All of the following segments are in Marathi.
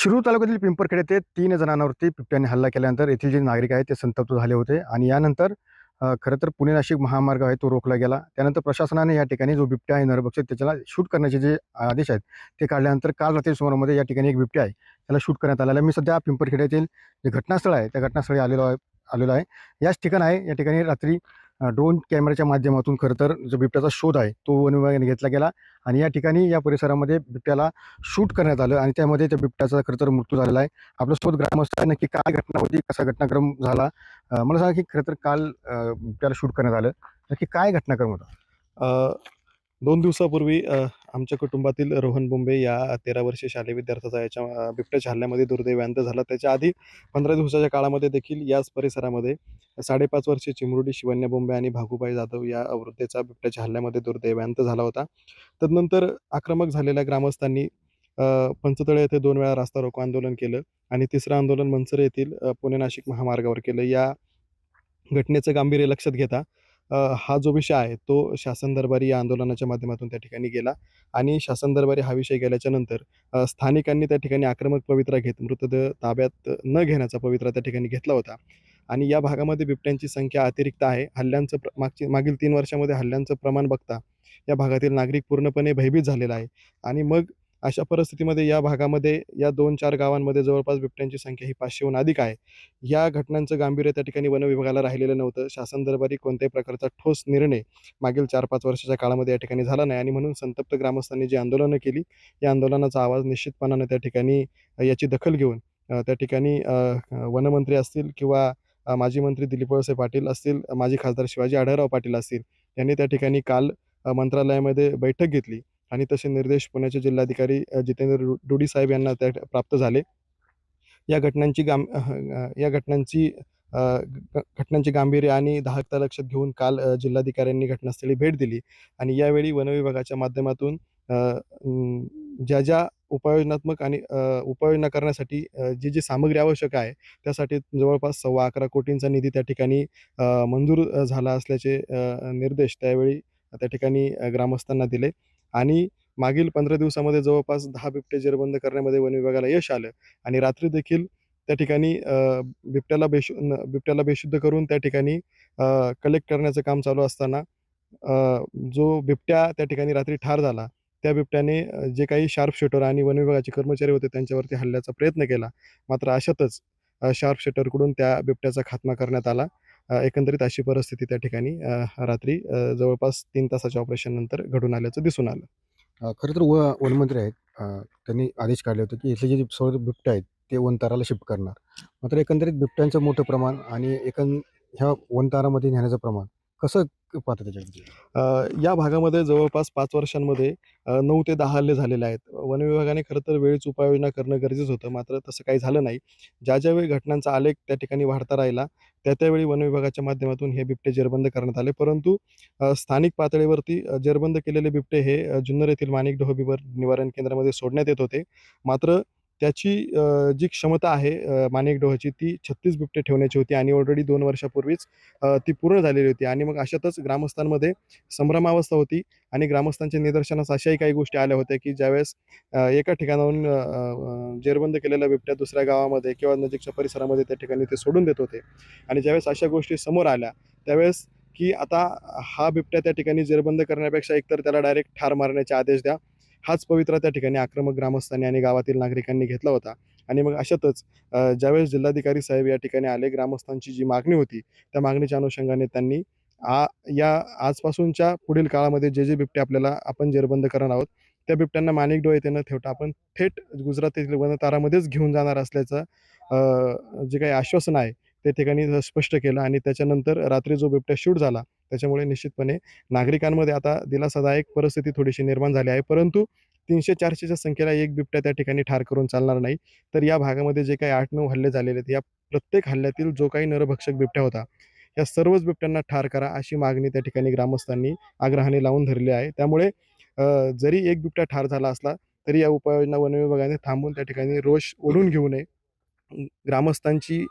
शिरूर तालुक्यातील पिंपरखेड येथे तीन जणांवरती बिबट्याने हल्ला केल्यानंतर येथील जे नागरिक आहेत ते संतप्त झाले होते आणि यानंतर खरं तर पुणे नाशिक महामार्ग आहे तो रोखला गेला. त्यानंतर प्रशासनाने या ठिकाणी जो बिबट्या आहे नरभक्षक त्याच्याला शूट करण्याचे जे आदेश आहेत ते काढल्यानंतर काल रात्री सुमारामध्ये या ठिकाणी एक बिबट्या आहे त्याला शूट करण्यात आलेला मी सध्या पिंपरखेड येथील जे घटनास्थळ आहे त्या घटनास्थळी आलेलो आहे आलेलो आहे. याच ठिकाण आहे या ठिकाणी रात्री ड्रोन कॅमेऱ्याच्या माध्यमातून खरं तर जो बिबट्याचा शोध आहे तो वन विभागाने घेतला गेला आणि या ठिकाणी या परिसरामध्ये बिबट्याला शूट करण्यात आलं आणि त्यामध्ये त्या बिबट्याचा खरं तर मृत्यू झालेला आहे. आपलं शोध ग्रामस्थ आहे नक्की काय घटना होती कसा घटनाक्रम झाला? मला सांगा की खरं तर काल बिबट्याला शूट करण्यात आलं. नक्की काय घटनाक्रम होता? दोन दिवसापूर्वी आमच्या कुटुंबातील रोहन बोंबे या तेरा वर्षीय शालेय विद्यार्थ्याचा याच्या बिबट्याच्या हल्ल्यामध्ये दुर्दैवांत झाला. त्याच्या आधी पंधरा दिवसाच्या काळामध्ये देखील याच परिसरामध्ये साडेपाच वर्षीय चिमुरडी शिवन्या बोंबे आणि भागूबाई जाधव या वृद्धेचा बिबट्याच्या हल्ल्यामध्ये दुर्दैवांत झाला होता. तदनंतर आक्रमक झालेल्या ग्रामस्थांनी पंचतळे येथे दोन वेळा रास्ता रोको आंदोलन केलं आणि तिसरं आंदोलन मनसर येथील पुणे नाशिक महामार्गावर केलं. या घटनेचं गांभीर्य लक्षात घेता हा जो विषय आहे तो शासन दरबारी या आंदोलनाच्या माध्यमातून त्या ठिकाणी गेला आणि शासन दरबारी हा विषय गेल्याच्यानंतर स्थानिकांनी त्या ठिकाणी आक्रमक पवित्रा घेत मृतदेह ताब्यात न घेण्याचा पवित्रा त्या ठिकाणी घेतला होता. आणि या भागामध्ये बिबट्यांची संख्या अतिरिक्त आहे. हल्ल्यांचं प्र मागची मागील तीन वर्षामध्ये हल्ल्यांचं प्रमाण बघता या भागातील नागरिक पूर्णपणे भयभीत झालेला आहे. आणि मग अशा परिस्थितीमध्ये या भागामध्ये या दोन चार गावांमध्ये जवळपास बिबट्यांची संख्या ही पाचशेहून अधिक आहे. या घटनांचं गांभीर्य त्या ठिकाणी वन विभागाला राहिलेलं नव्हतं. शासन दरबारी कोणत्याही प्रकारचा ठोस निर्णय मागील चार पाच वर्षाच्या काळामध्ये या ठिकाणी झाला नाही. आणि म्हणून संतप्त ग्रामस्थांनी जी आंदोलनं केली या आंदोलनाचा आवाज निश्चितपणानं त्या ठिकाणी याची दखल घेऊन त्या ठिकाणी वनमंत्री असतील किंवा माजी मंत्री दिलीप वळसे पाटील असतील माजी खासदार शिवाजी आढळराव पाटील असतील यांनी त्या ठिकाणी काल मंत्रालयामध्ये बैठक घेतली. आणि तसे निर्देश पुण्याचे जिल्हाधिकारी जितेंद्र डुडी साहेब यांना त्या प्राप्त झाले. या घटनांची गाम या घटनांची घटनांची घटनांचे गांभीर्य आणि दाहकता लक्षात घेऊन काल जिल्हाधिकाऱ्यांनी घटनास्थळी भेट दिली. आणि यावेळी वनविभागाच्या माध्यमातून ज्या ज्या उपाययोजनात्मक आणि उपाययोजना करण्यासाठी जी जी सामग्री आवश्यक आहे त्यासाठी जवळपास सव्वा अकरा कोटींचा निधी त्या ठिकाणी मंजूर झाला असल्याचे निर्देश त्यावेळी त्या ठिकाणी ग्रामस्थांना दिले. आणि मागील पंधरा दिवसामध्ये जवळपास दहा बिबटे जेरबंद करण्यामध्ये वन विभागाला यश आलं. आणि रात्री देखील त्या ठिकाणी बिबट्याला बेशु बिबट्याला बेशुद्ध करून त्या ठिकाणी कलेक्ट करण्याचं काम चालू असताना जो बिबट्या त्या ठिकाणी रात्री ठार झाला त्या बिबट्याने जे काही शार्प शूटर आणि वन विभागाचे कर्मचारी होते त्यांच्यावरती हल्ल्याचा प्रयत्न केला. मात्र अशातच शार्प शूटरकडून त्या बिबट्याचा खात्मा करण्यात आला. एकंदरीत अशी परिस्थिती त्या ठिकाणी रात्री जवळपास तीन तासाच्या ऑपरेशननंतर घडून आल्याचं दिसून आलं. खरं तर व वनमंत्री आहेत. त्यांनी आदेश काढले होते की इथले जे सर्व बिबटे आहेत ते वनताराला शिफ्ट करणार. मात्र एकंदरीत बिबट्यांचं मोठं प्रमाण आणि एकंद ह्या वनतारामध्ये नेण्याचं प्रमाण कसं पाहतं त्याच्यामध्ये अ, या भागामध्ये जवळपास पाच वर्षांमध्ये अ, नऊ ते दहा हल्ले झालेले आहेत. वन विभागाने खरं तर वेळीच उपाययोजना करणं गरजेचं होतं. मात्र तसं काही झालं नाही. ज्या ज्यावेळी घटनांचा आलेख त्या ठिकाणी वाढता राहिला त्या त्यावेळी वन विभागाच्या माध्यमातून हे बिबटे जेरबंद करण्यात आले. परंतु अ, स्थानिक पातळीवरती अ, जेरबंद केलेले बिबटे हे अ, जुन्नर येथील माणिक डोह निवारण केंद्रामध्ये सोडण्यात येत होते. मात्र त्याची जी क्षमता आहे मानेक माणिक डोहाची ती छत्तीस बिबटे ठेवण्याची होती आणि ऑलरेडी दोन वर्षापूर्वीच ती पूर्ण झालेली होती. आणि मग अशातच ग्रामस्थांमध्ये संभ्रमावस्था होती आणि ग्रामस्थांच्या निदर्शनास अशाही काही गोष्टी आल्या होत्या की ज्यावेळेस एका ठिकाणाहून जेरबंद केलेल्या बिबट्या दुसऱ्या गावामध्ये किंवा नजीकच्या परिसरामध्ये त्या ठिकाणी ते सोडून देत होते. आणि ज्यावेळेस अशा गोष्टी समोर आल्या त्यावेळेस की आता हा बिबट्या त्या ठिकाणी जेरबंद करण्यापेक्षा एकतर त्याला डायरेक्ट ठार मारण्याचे आदेश द्या हाच पवित्रा त्या ठिकाणी आक्रमक ग्रामस्थांनी आणि गावातील नागरिकांनी घेतला होता. आणि मग अशातच ज्यावेळेस जिल्हाधिकारी साहेब या ठिकाणी आले ग्रामस्थांची जी मागणी होती त्या मागणीच्या अनुषंगाने त्यांनी आ या आजपासूनच्या पुढील काळामध्ये जे जे बिबटे आपल्याला आपण जेरबंद करणार आहोत त्या बिबट्यांना माणिक डोळे येथे न ठेवता आपण थेट गुजरातील वनतारामध्येच घेऊन जाणार असल्याचं जे काही आश्वासन आहे ते ठिकाणी स्पष्ट केलं आणि त्याच्यानंतर रात्री जो बिबट्या शूट झाला त्याच्यामुळे निश्चितपणे नागरिकांमध्ये आता दिलासादायक परिस्थिती थोडीशी निर्माण झाली आहे. परंतु तीनशे चारशेच्या संख्येला एक बिबट्या त्या ठिकाणी ठार करून चालणार नाही. तर या भागामध्ये जे काही आठ नऊ हल्ले झालेले आहेत या प्रत्येक हल्ल्यातील जो काही नरभक्षक बिबट्या होता या सर्वच बिबट्यांना ठार करा अशी मागणी त्या ठिकाणी ग्रामस्थांनी आग्रहाने लावून धरली आहे. त्यामुळे जरी एक बिबट्या ठार झाला असला तरी या उपाययोजना वन विभागाने थांबून त्या ठिकाणी रोष ओढून घेऊ नये. ग्रामस्थांची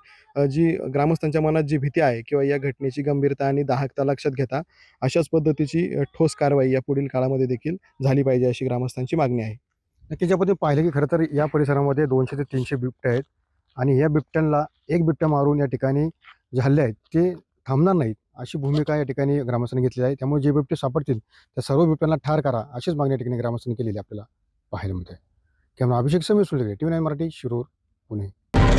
जी ग्रामस्थांच्या मनात जी भीती आहे किंवा या घटनेची गंभीरता आणि दाहकता लक्षात घेता अशाच पद्धतीची ठोस कारवाई या पुढील काळामध्ये देखील झाली पाहिजे अशी ग्रामस्थांची मागणी आहे. नक्कीच आपण पाहिलं की खरं तर या परिसरामध्ये दोनशे ते तीनशे बिबटे आहेत आणि या बिबट्यांना एक बिबट्या मारून या ठिकाणी जे हल्ले आहेत ते थांबणार नाहीत अशी भूमिका या ठिकाणी ग्रामस्थांनी घेतली आहे. त्यामुळे जे बिबटे सापडतील त्या सर्व बिबट्यांना ठार करा अशीच मागणी या ठिकाणी ग्रामस्थांनी केलेली आपल्याला पाहायला मिळते. त्यामुळे Abhishek Sameer Sulage T V nine Marathi Shirur Pune.